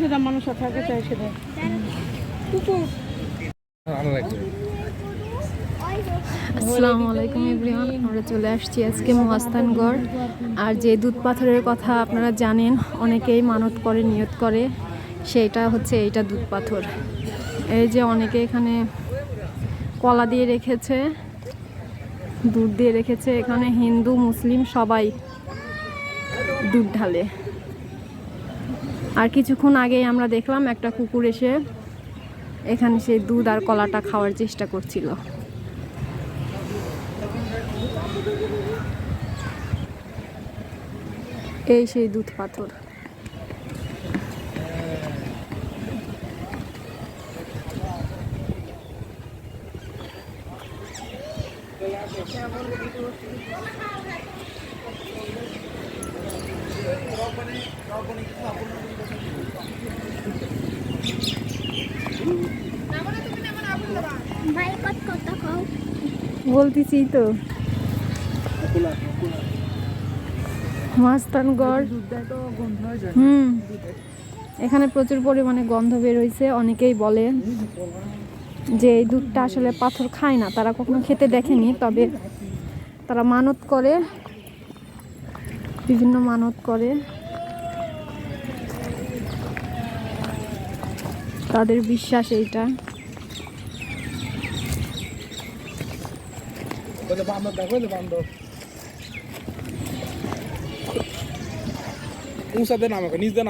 যেটা আসসালামু আলাইকুম, এভরিওয়ান। আমরা চলে আসছি আজকে মহাস্থানগড়। আর যে দুধ পাথরের কথা আপনারা জানেন, অনেকেই মানত করে, নিয়ত করে। সেইটা হচ্ছে এইটা দুধ পাথর। এই যে অনেকে এখানে কলা দিয়ে রেখেছে, দুধ দিয়ে রেখেছে। এখানে হিন্দু, মুসলিম সবাই দুধ ঢালে। আর কিছুক্ষণ আগেই আমরা দেখলাম একটা কুকুর এসে এখানে সেই দুধ আর কলাটা খাওয়ার চেষ্টা করছিল। এই সেই দুধ পাথর। বলতেছি তো। মাস্তানগড়। হুম। এখানে প্রচুর পরিমাণে গন্ধ বের হয়েছে অনেকেই বলে যে এই দুধটা আসলে পাথর খায় না। তারা কখনো খেতে দেখেনি, তবে তারা মানত করে, বিভিন্ন মানত করে। তাদের বিশ্বাস এইটা। উঁচাতে নামো নিচে